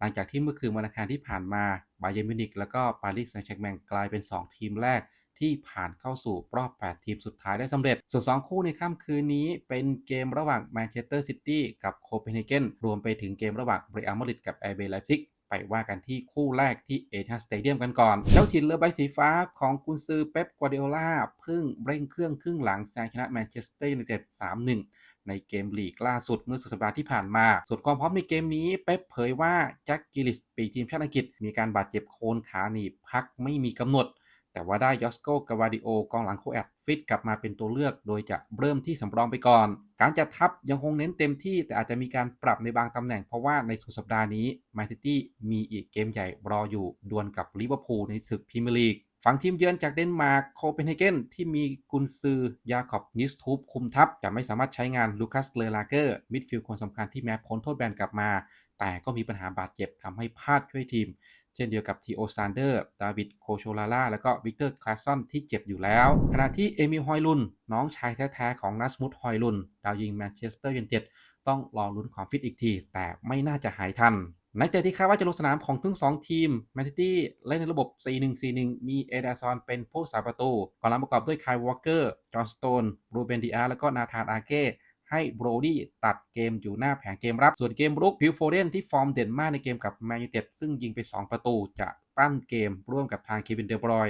หลังจากที่เมื่อคืนวันอังคารที่ผ่านมาบาเยร์นมิวนิกแล้วก็ปารีสแซงต์แชร์แมงกลายเป็น 2 ทีมแรกที่ผ่านเข้าสู่รอบ 8 ทีมสุดท้ายได้สำเร็จ ส่วน 2 คู่ในค่ำคืนนี้เป็นเกมระหว่างแมนเชสเตอร์ซิตี้กับโคเปนเฮเกนรวมไปถึงเกมระหว่างเบรอัลมาดริดกับแอร์เบย์ไลป์ซิกไปว่ากันที่คู่แรกที่เอทัสสเตเดียมกันก่อน เจ้าถิ่นเรือใบสีฟ้าของกุนซือเป๊ปกัวเดโอลาเพิ่งเร่งเครื่องครึ่งหลังแซงชนะแมนเชสเตอร์ยูไนเต็ด3-1 ในเกมลีกล่าสุดเมื่อสุดสัปดาห์ที่ผ่านมา ส่วนความพร้อมในเกมนี้เป๊ปเผยว่าแจ็คกิลิสปีทีมชาติอังกฤษ มีการบาดเจ็บโคนขาหนีบพักไม่มีกำหนด แต่ว่าได้ยอสโกกาวาดิโอกองหลังโคแอดฟิตกลับมาเป็นตัวเลือก โดยจะเริ่มที่สำรองไปก่อน การจัดทัพยังคงเน้นเต็มที่แต่อาจจะมีการปรับในบางตำแหน่งเพราะว่าในสุดสัปดาห์นี้แมนซิตี้มีอีกเกมใหญ่รออยู่ดวลกับลิเวอร์พูลในศึกพรีเมียร์ลีก ฝั่งทีมเยือนจากเดนมาร์กโคเปนเฮเกนที่มีกุนซือยาคอบนิสทูปคุมทัพจะไม่สามารถใช้งานลูคัสเลอลาเกอร์มิดฟิลด์คนสำคัญที่แม้พ้นโทษแบนกลับมา แต่ก็มีปัญหาบาดเจ็บทำให้พลาดช่วยทีม เช่นเดียวกับทีโอซานเดอร์ ดาวิดโคโชลาล่า และก็วิกเตอร์คลาสซอนที่เจ็บอยู่แล้ว ขณะที่เอมิลฮอยลุน น้องชายแท้ๆของนัสมุตฮอยลุน ดาวยิงแมนเชสเตอร์ยูไนเต็ดต้องรอลุ้นความฟิตอีกที แต่ไม่น่าจะหายทัน นักเตะที่คาดว่าจะลงสนามของทั้งสองทีมแมนซิตี้เล่นในระบบ 4-1-4-1 มีเอเดซอนเป็นผู้สาประตูกองหลังประกอบด้วยคายวอลเกอร์ จอห์นสโตนรูเบนดิอาแล้วก็นาธานอาเก้ให้โบรดี้ตัดเกมอยู่หน้าแผงเกมรับ ส่วนเกมรุกพิวโฟเดนที่ฟอร์มเด่นมากในเกมกับแมนยูเต็ดซึ่งยิงไป 2 ประตูจะปั้นเกมร่วมกับทางเควินเดบรอย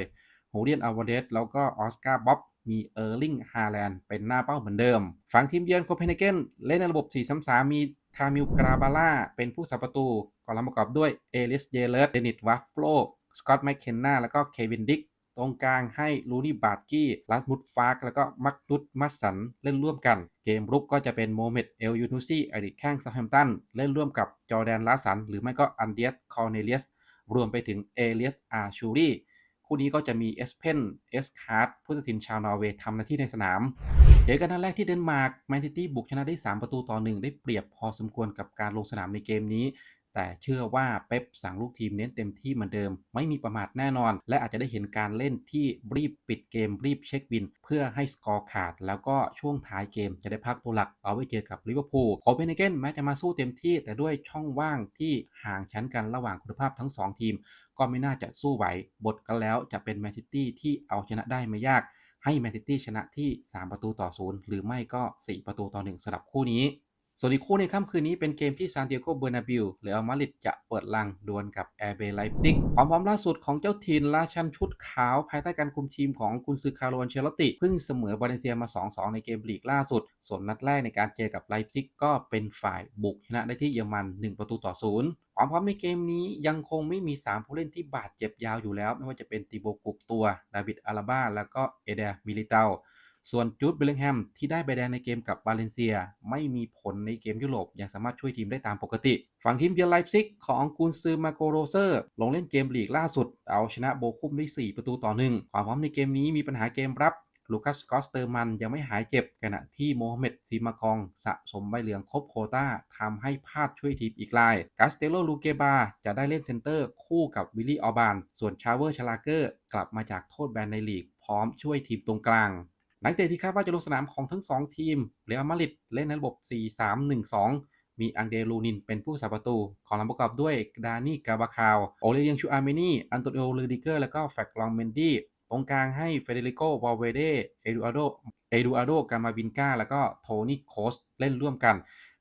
โฮเดียนอาวาเดสแล้วก็ออสการ์บ๊อบ มีเออร์ลิงฮาแลนด์เป็นหน้าเป้าเหมือนเดิม ฝั่งทีมเยือนโคเปนเฮเกนเล่นในระบบ 4-3-3 มีคามิลกราบาล่าเป็นผู้สับประตูกองหลังประกอบด้วยเอลิสเยเลร์เดนิตวัฟโลสกอตต์แมคเคนนาแล้วก็เควินดิกตรงกลางให้ลูนี่บาร์กี้ลัสมุดฟาร์กแล้วก็มักนุตมัสสันเล่นร่วมกัน เกมรุกก็จะเป็นโมเมดเอลยูนูซี่อดีตแข้งซาแฮมตัน เล่นร่วมกับจอแดนลาสัน หรือไม่ก็อันเดียสคอร์เนเลียส รวมไปถึงเอเลียสอาชูรี คู่นี้ก็จะมีเอสเพนเอสคาร์ดผู้ตัดสินชาวนอร์เวย์ทำหน้าที่ในสนาม เจอกันนัดแรกที่เดนมาร์กแมนซิตี้บุกชนะได้ 3 ประตูต่อหนึ่งได้เปรียบพอสมควรกับการลงสนามในเกมนี้ แต่เชื่อว่าเป๊ปสั่งลูกทีมเน้นเต็มที่เหมือนเดิม ไม่มีประมาทแน่นอน และอาจจะได้เห็นการเล่นที่รีบปิดเกมรีบเช็คบิน เพื่อให้สกอร์ขาด แล้วก็ช่วงท้ายเกมจะได้พักตัวหลักเอาไว้เจอกับลิเวอร์พูลโคเปนเฮเกนแม้จะมาสู้เต็มที่ แต่ด้วยช่องว่างที่ห่างชั้นกันระหว่างคุณภาพทั้ง 2 ทีม ก็ไม่น่าจะสู้ไหวบทกันแล้วจะเป็นแมนซิตี้ที่เอาชนะได้ไม่ยากให้แมนซิตี้ชนะที่ 3 ประตูต่อศูนย์หรือไม่ก็ 4 ประตูต่อ 1สำหรับคู่นี้ ส่วนอีกคู่ในค่ำคืนนี้เป็นเกมที่ซานดิเอโกเบอร์นาบิลหรืออัลมาดริดจะเปิดลังดวลกับแอร์เบย์ไลป์ซิกความพร้อมล่าสุดของเจ้าถิ่นราชันชุดขาว ภายใต้การคุมทีมของกุนซือคาร์ลอนเชลติเพิ่งเสมอบาเลเซียมา 2-2 ในเกมลีกล่าสุด ส่วนนัดแรกในการเจอกับไลป์ซิกก็เป็นฝ่ายบุกชนะได้ที่เยอรมัน 1 ประตูต่อศูนย์ความพร้อมในเกมนี้ยังคงไม่มี 3 ผู้เล่นที่บาดเจ็บยาวอยู่แล้ว ไม่ว่าจะเป็นติโบกุกตัว ดาวิดอาราบ้าแล้วก็เอเดมิลิเตา ส่วนจูดเบลลิงแฮมที่ได้ใบแดงในเกมกับบาเลนเซีย ไม่มีผลในเกมยุโรปยังสามารถช่วยทีมได้ตามปกติ ฝั่งทีมเยือนไลป์ซิกของกุนซือมาโกโรเซอร์ ลงเล่นเกมลีกล่าสุด เอาชนะโบคุมได้ 4 ประตูต่อหนึ่งความพร้อมในเกมนี้มีปัญหาเกมรับลูคัสกอสเตอร์มันยังไม่หายเจ็บ ขณะที่โมฮัมเหม็ดซีมากอง สะสมใบเหลืองครบโคตาทำให้พลาดช่วยทีมอีกรายกาสเตโลลูเกบาจะได้เล่นเซนเตอร์คู่กับวิลลี่ออบาน ส่วนชาเวอร์ชลาเกอร์ กลับมาจากโทษแบนในลีก พร้อมช่วยทีมตรงกลาง นักเตะที่คาดว่าจะลงสนามของทั้ง 2 ทีม เรอัลมาดริดเล่นในระบบ 4-3-1-2 มีอังเดลูนินเป็นผู้สาประตู ของลำประกอบด้วยดานี่กาบาคาว โอเลเลียงชูอาร์เมนีอันโตนิโอลูดิเกอร์ แล้วก็แฟกลองเมนดี้ ตรงกลางให้เฟเดริโกวาเวเด เอดูอาโด เอดูอาโด กามาบินกาแล้วก็โทนี่โคสเล่นร่วมกัน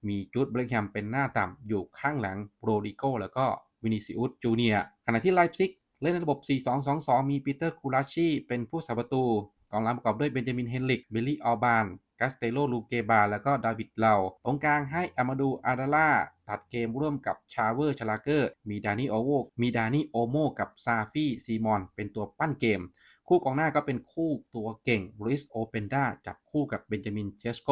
มีจูดเบรกแฮมเป็นหน้าต่ำอยู่ข้างหลังโรดิโกแล้วก็วินิซิอุสจูเนียขณะที่ไลป์ซิกเล่นในระบบ 4-2-2-2 มีปีเตอร์คูลาชีเป็นผู้สาประตู กองหลังประกอบด้วยเบนจามินเฮนริก เบลลี่ออบานกาสเตโลลูเกบา แล้วก็ดาวิดเลาตรงกลางให้อามาดูอาดาล่าตัดเกมร่วมกับชาเวอร์ชลาเกอร์ มีดานี่โอโวมีดานี่โอโมกับซาฟีซีมอน เป็นตัวปั้นเกม คู่กองหน้าก็เป็นคู่ตัวเก่งลุสโอเปนดาจับคู่กับเบนจามินเชสโก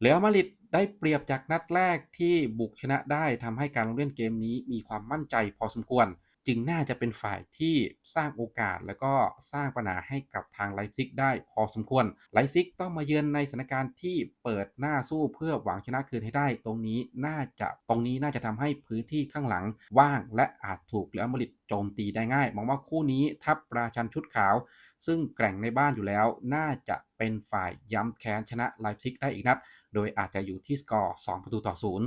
เรอัลมาดริดได้เปรียบจากนัดแรกที่บุกชนะได้ทำให้การลงเล่นเกมนี้มีความมั่นใจพอสมควร จึงน่าจะเป็นฝ่ายที่สร้างโอกาสแล้วก็สร้างปัญหาให้กับทางไลฟ์ซิกได้พอสมควร ไลฟ์ซิกต้องมาเยือนในสถานการณ์ที่เปิดหน้าสู้เพื่อหวังชนะคืนให้ได้ ตรงนี้น่าจะตรงนี้น่าจะทำให้พื้นที่ข้างหลังว่างและอาจถูกเรอัลมาดริดโจมตีได้ง่าย มองว่าคู่นี้ทัพราชันชุดขาว ซึ่งแกร่งในบ้านอยู่แล้ว น่าจะเป็นฝ่ายย้ำแค้นชนะไลฟ์ซิกได้อีกนัด โดยอาจจะอยู่ที่สกอร์ 2 ประตูต่อศูนย์